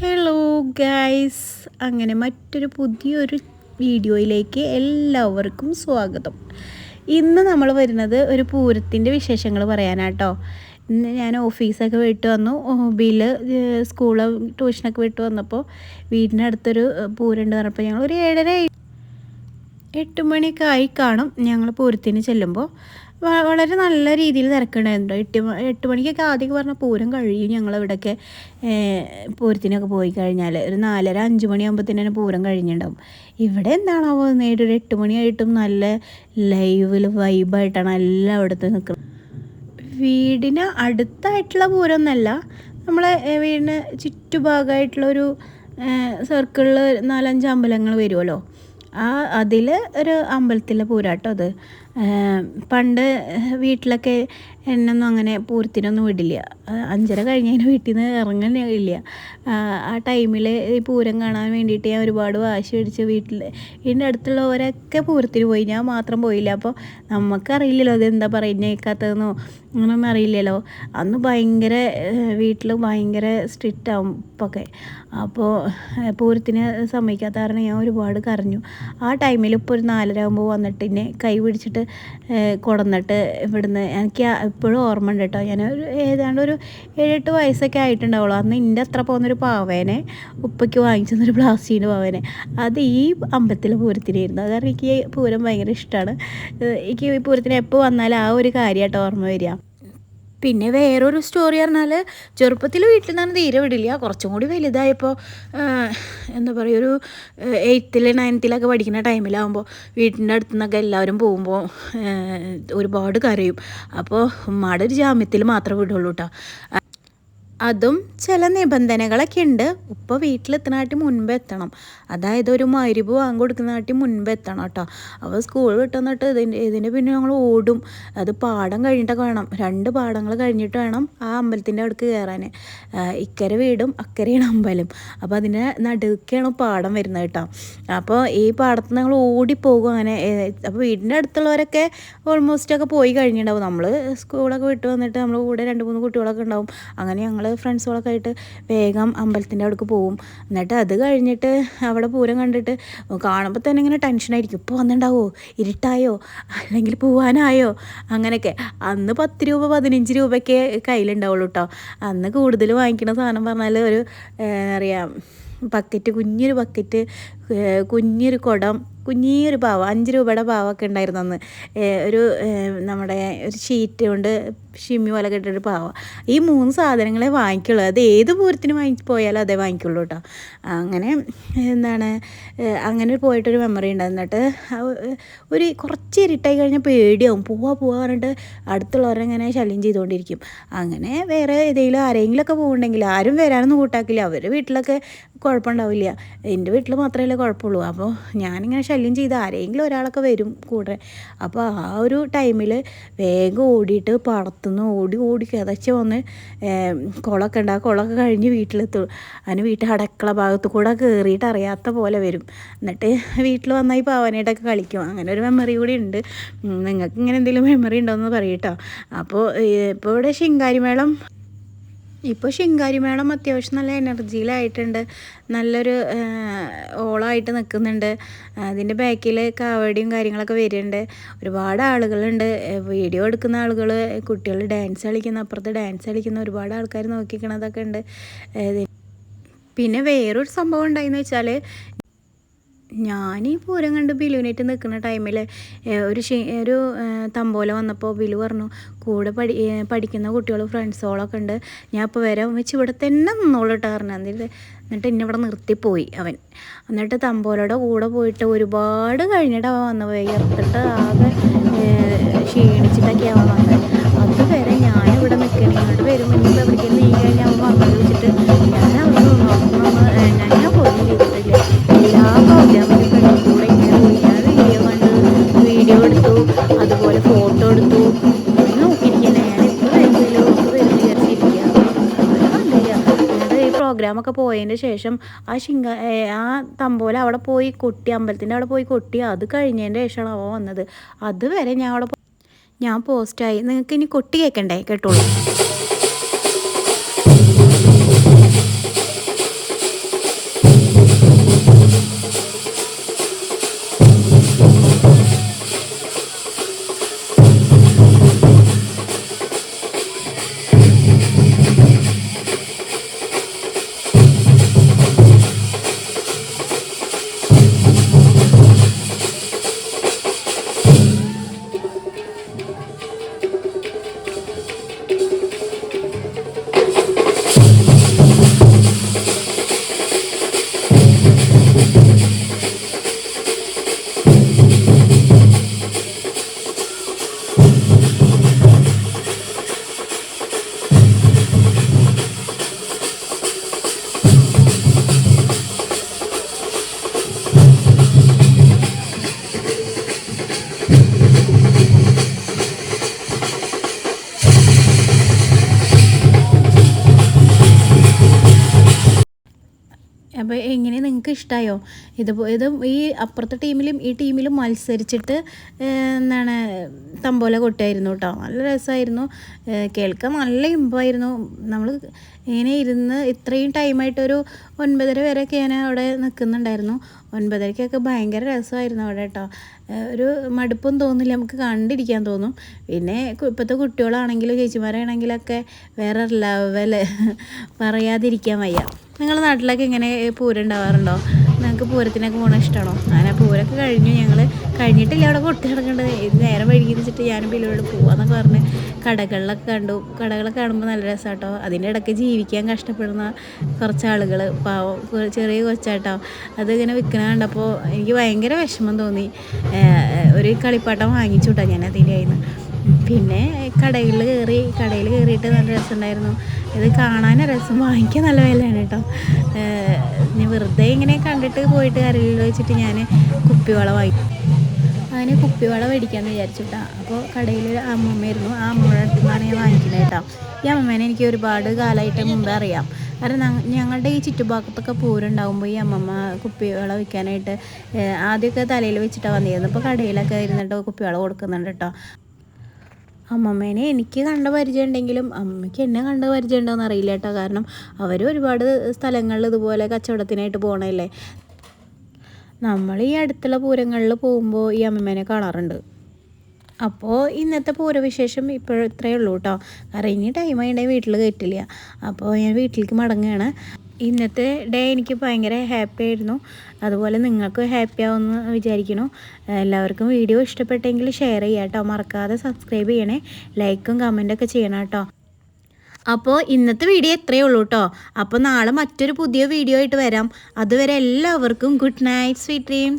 Hello guys അങ്ങനെ മറ്റൊരു പുതിയൊരു വീഡിയോയിലേക്ക് എല്ലാവർക്കും സ്വാഗതം. ഇന്ന് നമ്മൾ വരുന്നത് ഒരു പൂരത്തിന്റെ വിശേഷങ്ങൾ പറയാനാട്ടോ. ഇന്ന് ഞാൻ ഓഫീസൊക്കെ വിട്ട് വന്നു. ബില്ല് സ്കൂൾ ട്യൂഷനൊക്കെ വിട്ട് വന്നപ്പോൾ വീടിനടുത്തൊരു പൂരണ്ട് പറഞ്ഞപ്പോൾ ഞങ്ങൾ ഒരു ഏഴര എട്ട് മണിയൊക്കെ ആയി കാണും ഞങ്ങൾ പൂരത്തിന് ചെല്ലുമ്പോൾ. വളരെ നല്ല രീതിയിൽ തിരക്കുണ്ടായിരുന്നു. എട്ട് എട്ട് മണിക്കൊക്കെ ആദ്യമൊക്കെ പറഞ്ഞാൽ പൂരം കഴിയും ഞങ്ങളിവിടെയൊക്കെ പൂരത്തിനൊക്കെ പോയി കഴിഞ്ഞാൽ ഒരു നാലര അഞ്ച് മണിയാകുമ്പോഴത്തേനും പൂരം കഴിഞ്ഞിട്ടുണ്ടാവും ഇവിടെ എന്താണാവോ നേരിട്ട് ഒരു എട്ട് മണിയായിട്ടും നല്ല ലൈവിൽ വൈബായിട്ടാണ് എല്ലാം അവിടുത്തെ നിൽക്കുന്നത്. വീടിന് അടുത്തായിട്ടുള്ള പൂരമൊന്നുമല്ല നമ്മളെ വീടിന് ചുറ്റുഭാഗമായിട്ടുള്ളൊരു സർക്കിളിൽ നാലഞ്ച് അമ്പലങ്ങൾ വരുമല്ലോ ആ അതിൽ ഒരു അമ്പലത്തിലെ പൂരാട്ടോ അത്. പണ്ട് വീട്ടിലൊക്കെ എന്നൊന്നും അങ്ങനെ പൂരത്തിനൊന്നും വിടില്ല. അഞ്ചര കഴിഞ്ഞതിന് വീട്ടിൽ നിന്ന് ഇറങ്ങുന്നില്ല ആ ടൈമിൽ ഈ പൂരം കാണാൻ വേണ്ടിയിട്ട് ഞാൻ ഒരുപാട് വാശി പിടിച്ച് വീട്ടിൽ ഇതിന്റെ അടുത്തുള്ളവരൊക്കെ പൂരത്തിന് പോയി. ഞാൻ മാത്രം പോയില്ല. അപ്പോൾ നമുക്കറിയില്ലല്ലോ അതെന്താ പറയുന്നത് കേൾക്കാത്തതെന്നോ അങ്ങനൊന്നും അറിയില്ലല്ലോ. അന്ന് ഭയങ്കര വീട്ടിൽ ഭയങ്കര സ്ട്രിക്റ്റ് ആവും ഇപ്പൊക്കെ. അപ്പോൾ പൂരത്തിന് സമ്മതിക്കാത്ത കാരണം ഞാൻ ഒരുപാട് കരഞ്ഞു. ആ ടൈമിൽ ഇപ്പോൾ ഒരു നാലര ആകുമ്പോൾ വന്നിട്ട് എന്നെ കൈ പിടിച്ചിട്ട് കൊടന്നിട്ട് ഇവിടുന്ന് എനിക്ക് എപ്പോഴും ഓർമ്മ ഉണ്ട് കേട്ടോ. ഞാൻ ഒരു ഏതാണ്ട് ഒരു ഏഴെട്ട് വയസ്സൊക്കെ ആയിട്ടുണ്ടാവുള്ളൂ. അന്ന് എന്റെ അത്ര പോകുന്നൊരു പാവേനെ ഉപ്പയ്ക്ക് വാങ്ങിച്ചൊരു പ്ലാസ്റ്റിക്കിന്റെ പാവേനെ. അത് ഈ അമ്പലത്തിലെ പൂരത്തിനായിരുന്നു. അത് കാരണം എനിക്ക് പൂരം ഭയങ്കര ഇഷ്ടമാണ് എനിക്ക് ഈ പൂരത്തിന് എപ്പോൾ വന്നാലും ആ ഒരു കാര്യമായിട്ട് ഓർമ്മ വരിക. പിന്നെ വേറൊരു സ്റ്റോറി പറഞ്ഞാൽ ചെറുപ്പത്തിൽ വീട്ടിൽ നിന്നാണ് തീരെ വിടില്ല. കുറച്ചും കൂടി വലുതായപ്പോൾ എന്താ പറയുക ഒരു എയ്ത്തിൽ നയൻത്തിലൊക്കെ പഠിക്കുന്ന ടൈമിലാകുമ്പോൾ വീട്ടിന്റെ അടുത്തു നിന്നൊക്കെ എല്ലാവരും പോകുമ്പോൾ ഒരുപാട് കരയും. അപ്പോൾ ഉമ്മയുടെ ഒരു ജാമ്യത്തിൽ മാത്രമേ വിടുള്ളൂ കേട്ടോ അതും ചില നിബന്ധനകളൊക്കെ ഉണ്ട്. ഉപ്പ വീട്ടിലെത്തണാട്ടി മുൻപ് എത്തണം. അതായത് ഒരു മരുവ് വാങ്ങി കൊടുക്കുന്നതാട്ടി മുൻപ് എത്തണം കേട്ടോ. അപ്പോൾ സ്കൂൾ വിട്ടെന്നിട്ട് ഇതിന്റെ ഇതിന്റെ പിന്നെ ഞങ്ങൾ ഓടും. അത് പാടം കഴിഞ്ഞിട്ട് വേണം. രണ്ട് പാടങ്ങൾ കഴിഞ്ഞിട്ട് വേണം ആ അമ്പലത്തിന്റെ അടുക്ക് കയറാൻ. ഇക്കര വീടും അക്കരയാണ് അമ്പലം. അപ്പോൾ അതിന്റെ നടുക്കാണ് പാടം വരുന്നത് കേട്ടോ. അപ്പോൾ ഈ പാടത്ത് ഞങ്ങൾ ഓടിപ്പോകും അങ്ങനെ. അപ്പോൾ വീടിന്റെ അടുത്തുള്ളവരൊക്കെ ഓൾമോസ്റ്റ് ഒക്കെ പോയി കഴിഞ്ഞിട്ടുണ്ടാവും. നമ്മൾ സ്കൂളൊക്കെ വിട്ട് വന്നിട്ട് നമ്മൾ കൂടെ രണ്ട് മൂന്ന് കുട്ടികളൊക്കെ ഉണ്ടാവും. അങ്ങനെ ഞങ്ങൾ ഫ്രണ്ട്സുകളൊക്കെ ആയിട്ട് വേഗം അമ്പലത്തിന്റെ അവിടേക്ക് പോവും. എന്നിട്ട് അത് കഴിഞ്ഞിട്ട് അവിടെ പൂരം കണ്ടിട്ട് കാണുമ്പോൾ തന്നെ ഇങ്ങനെ ടെൻഷനായിരിക്കും ഇപ്പോൾ വന്നിട്ടുണ്ടാവോ ഇരുട്ടായോ? അല്ലെങ്കിൽ പോവാനായോ? അങ്ങനെയൊക്കെ. അന്ന് പത്ത് രൂപ പതിനഞ്ച് രൂപയ്ക്ക് കയ്യിലുണ്ടാവുള്ളൂ കേട്ടോ അന്ന് കൂടുതൽ വാങ്ങിക്കുന്ന സാധനം പറഞ്ഞാൽ ഒരു എന്താ പറയുക ബക്കറ്റ് കുഞ്ഞൊരു ബക്കറ്റ് കുഞ്ഞൊരു കുടം കുഞ്ഞിയൊരു പാവ അഞ്ച് രൂപയുടെ പാവൊക്കെ ഉണ്ടായിരുന്നു അന്ന്. ഒരു നമ്മുടെ ഒരു ഷീറ്റ് കൊണ്ട് ഷിമ്മി പോലെ കെട്ടൊരു പാവ. ഈ മൂന്ന് സാധനങ്ങളെ വാങ്ങിക്കുള്ളൂ. അത് ഏത് പൂരത്തിന് വാങ്ങി പോയാലും അതേ വാങ്ങിക്കുള്ളൂ കേട്ടോ അങ്ങനെ എന്താണ് അങ്ങനെ പോയിട്ടൊരു മെമ്മറി ഉണ്ട്. എന്നിട്ട് ഒരു കുറച്ച് ഇരുട്ടായി കഴിഞ്ഞാൽ പേടിയാവും. പോവാ പോവാ പറഞ്ഞിട്ട് അടുത്തുള്ളവരെങ്ങനെ ശല്യം ചെയ്തുകൊണ്ടിരിക്കും. അങ്ങനെ വേറെ ഏതെങ്കിലും ആരെങ്കിലുമൊക്കെ പോകുന്നുണ്ടെങ്കിൽ ആരും വരാനൊന്നും കൂട്ടാക്കില്ല. അവരുടെ വീട്ടിലൊക്കെ കുഴപ്പമുണ്ടാവില്ല. എന്റെ വീട്ടിൽ മാത്രമല്ലേ കുഴപ്പമുള്ളൂ. അപ്പോൾ ഞാനിങ്ങനെ ശല്യം ചെയ്ത് ആരെങ്കിലും ഒരാളൊക്കെ വരും കൂടെ. അപ്പോൾ ആ ഒരു ടൈമിൽ വേഗം ഓടിയിട്ട് പടത്തുനിന്ന് ഓടി ഓടി കിതച്ച് വന്ന് കുളമൊക്കെ ഉണ്ട്. ആ കുളമൊക്കെ കഴിഞ്ഞ് വീട്ടിലെത്തും. അതിന് വീട്ടിൽ അടക്കള ഭാഗത്ത് കൂടെ കയറിയിട്ട് അറിയാത്ത പോലെ വരും. എന്നിട്ട് വീട്ടിൽ വന്നാൽ ഈ പാവനായിട്ടൊക്കെ കളിക്കും. അങ്ങനെ ഒരു മെമ്മറി കൂടി ഉണ്ട്. നിങ്ങൾക്ക് ഇങ്ങനെ എന്തെങ്കിലും മെമ്മറി ഉണ്ടോ എന്ന് പറയട്ടോ അപ്പോൾ ഇപ്പോൾ ഇവിടെ ശിങ്കാരിമേളം ഇപ്പോൾ ശിങ്കാരി മേളം അത്യാവശ്യം നല്ല എനർജിയിലായിട്ടുണ്ട്. നല്ലൊരു ഓളമായിട്ട് നിൽക്കുന്നുണ്ട് അതിന്റെ ബാക്കിൽ കാവടിയും കാര്യങ്ങളൊക്കെ വരുന്നുണ്ട് ഒരുപാട് ആളുകളുണ്ട്. വീഡിയോ എടുക്കുന്ന ആളുകൾ കുട്ടികൾ ഡാൻസ് കളിക്കുന്ന അപ്പുറത്ത് ഡാൻസ് കളിക്കുന്ന ഒരുപാട് ആൾക്കാർ നോക്കിക്കണതൊക്കെ ഉണ്ട്. പിന്നെ വേറൊരു സംഭവം ഉണ്ടായെന്ന് വെച്ചാൽ ഞാൻ ഈ പൂരം കണ്ട് ബിലുവിനായിട്ട് നിൽക്കുന്ന ടൈമിൽ ഒരു ഒരു തമ്പോല വന്നപ്പോൾ ബിലു പറഞ്ഞു കൂടെ പഠി പഠിക്കുന്ന കുട്ടികൾ ഫ്രണ്ട്സുകളൊക്കെ ഉണ്ട്. ഞാൻ ഇപ്പോൾ വരെ. വെച്ച് ഇവിടെ തന്നെ നിന്നോളിട്ട് പറഞ്ഞു. എന്നിട്ട് എന്നിട്ട് എന്നെ ഇവിടെ നിർത്തിപ്പോയി അവൻ. എന്നിട്ട് തമ്പോലയുടെ കൂടെ പോയിട്ട് ഒരുപാട് കഴിഞ്ഞിട്ട് അവൻ വന്നു വിയർത്തിട്ട് ആകെ ക്ഷീണിച്ചിട്ടൊക്കെയാണ് അവൻ വന്നത്. അതുവരെ ഞാനിവിടെ നിൽക്കണേ ഇങ്ങോട്ട് വരുമ്പോൾ ഇനിയിപ്പോൾ എവിടേക്കും നീ കഴിഞ്ഞാൽ അവൻ പോയതിന് ശേഷം ആ ശിങ്ക ആ തമ്പോല അവിടെ പോയി കൊട്ടി അമ്പലത്തിന്റെ അവിടെ പോയി കൊട്ടി അത് കഴിഞ്ഞതിന്റെ ശേഷമാണ് അവൻ വന്നത്. അതുവരെ ഞാൻ അവിടെ ഞാൻ പോസ്റ്റായി. നിങ്ങൾക്ക് ഇനി കൊട്ടി കേൾക്കണ്ടേ കേട്ടോളൂ. അപ്പോൾ എങ്ങനെ നിങ്ങൾക്ക് ഇഷ്ടമായോ ഇത് ഇത് ഈ അപ്പുറത്തെ ടീമിലും ഈ ടീമിലും മത്സരിച്ചിട്ട് എന്താണ് തമ്പോല കൊട്ടിയായിരുന്നു കേട്ടോ നല്ല രസമായിരുന്നു കേൾക്കാൻ നല്ല ഇമ്പമായിരുന്നു നമ്മൾ ഇങ്ങനെ ഇരുന്ന് ഇത്രയും ടൈമായിട്ടൊരു ഒൻപതര വരെയൊക്കെ ഞാൻ അവിടെ നിൽക്കുന്നുണ്ടായിരുന്നു ഒൻപതരയ്ക്കൊക്കെ ഭയങ്കര രസമായിരുന്നു അവിടെ കേട്ടോ. ഒരു മടുപ്പും തോന്നില്ല നമുക്ക് കണ്ടിരിക്കാൻ തോന്നും. പിന്നെ ഇപ്പോഴത്തെ കുട്ടികളാണെങ്കിലും ചേച്ചിമാരാണെങ്കിലൊക്കെ വേറെ ലെവൽ പറയാതിരിക്കാൻ വയ്യ. നിങ്ങളുടെ നാട്ടിലൊക്കെ ഇങ്ങനെ പൂരം ഉണ്ടാവാറുണ്ടോ? നിങ്ങൾക്ക് പൂരത്തിനൊക്കെ പോകണ ഇഷ്ടമാണോ അങ്ങനെ പൂരമൊക്കെ കഴിഞ്ഞു. ഞങ്ങൾ കഴിഞ്ഞിട്ടില്ല അവിടെ കൊട്ടി കിടക്കേണ്ടത് ഇത് നേരം വൈകിയെന്ന് വെച്ചിട്ട് ഞാനും ബില്ലോട് പോവാന്നൊക്കെ പറഞ്ഞ് കടകളിലൊക്കെ കണ്ടു. കടകളൊക്കെ കാണുമ്പോൾ നല്ല രസമാട്ടോ അതിന്റെ ഇടയ്ക്ക് ജീവിക്കാൻ കഷ്ടപ്പെടുന്ന കുറച്ച് ആളുകൾ പാവം ചെറിയ കൊച്ചാട്ടോ. അതിങ്ങനെ വിൽക്കണ കണ്ടപ്പോൾ എനിക്ക് ഭയങ്കര വിഷമം തോന്നി. ഒരു കളിപ്പാട്ടം വാങ്ങിച്ചു കേട്ടോ ഞാൻ അതിന്റെ കയ്യിൽ നിന്ന് പിന്നെ കടയിൽ കയറി കടയിൽ കയറിയിട്ട് നല്ല രസമുണ്ടായിരുന്നു. ഇത് കാണാൻ രസം. വാങ്ങിക്കാൻ നല്ല വിലയാണ് കേട്ടോ. ഞാൻ വെറുതെ ഇങ്ങനെ കണ്ടിട്ട് പോയിട്ട് കരയിൽ വെച്ചിട്ട് ഞാൻ കുപ്പിവള വാങ്ങി. അങ്ങനെ കുപ്പിവള മേടിക്കാമെന്ന് വിചാരിച്ചു കേട്ടോ. അപ്പോൾ കടയിൽ അമ്മമ്മയായിരുന്നു. ആ അമ്മയുടെ അടുത്ത് ഞാൻ വാങ്ങിക്കുന്നത് കേട്ടോ. ഈ അമ്മമ്മേനെ എനിക്ക് ഒരുപാട് കാലമായിട്ട് മുമ്പേ അറിയാം. കാരണം ഞങ്ങളുടെ ഈ ചുറ്റുഭാഗത്തൊക്കെ പൂരുണ്ടാകുമ്പോൾ ഈ അമ്മമ്മ കുപ്പിവള വിൽക്കാനായിട്ട് ആദ്യമൊക്കെ തലയിൽ വെച്ചിട്ടാണ് വന്നിരുന്നത്. ഇപ്പോൾ കടയിലൊക്കെ ഇരുന്നിട്ട് കുപ്പിവള കൊടുക്കുന്നുണ്ട് കേട്ടോ. അമ്മമ്മേനെ എനിക്ക് കണ്ട പരിചയം ഉണ്ടെങ്കിലും അമ്മയ്ക്ക് എന്നെ കണ്ട പരിചയം ഉണ്ടോ എന്ന് അറിയില്ല കേട്ടോ. കാരണം അവർ ഒരുപാട് സ്ഥലങ്ങളിൽ ഇതുപോലെ കച്ചവടത്തിനായിട്ട് പോകണല്ലേ നമ്മൾ ഈ അടുത്തുള്ള പൂരങ്ങളിൽ പോകുമ്പോൾ ഈ അമ്മമ്മേനെ കാണാറുണ്ട്. അപ്പോൾ ഇന്നത്തെ പൂരവിശേഷം ഇപ്പോൾ ഇത്രയേ ഉള്ളൂ കേട്ടോ. കാരണം ഇനി ടൈം ആയിട്ടുണ്ടെങ്കിൽ വീട്ടിൽ കയറ്റില്ല അപ്പോൾ ഞാൻ വീട്ടിലേക്ക് മടങ്ങുകയാണ്. ഇന്നത്തെ ഡേ എനിക്ക് ഭയങ്കര ഹാപ്പി ആയിരുന്നു. അതുപോലെ നിങ്ങൾക്ക് ഹാപ്പി ആവുമെന്ന് വിചാരിക്കുന്നു. എല്ലാവർക്കും വീഡിയോ ഇഷ്ടപ്പെട്ടെങ്കിൽ ഷെയർ ചെയ്യാം കേട്ടോ. മറക്കാതെ സബ്സ്ക്രൈബ് ചെയ്യണേ. ലൈക്കും കമന്റൊക്കെ ചെയ്യണം കേട്ടോ. അപ്പോൾ ഇന്നത്തെ വീഡിയോ ഇത്രയേ ഉള്ളൂ കേട്ടോ. അപ്പോൾ നാളെ മറ്റൊരു പുതിയ വീഡിയോ ആയിട്ട് വരാം. അതുവരെ എല്ലാവർക്കും ഗുഡ് നൈറ്റ് സ്വീറ്റ് ഡ്രീംസ്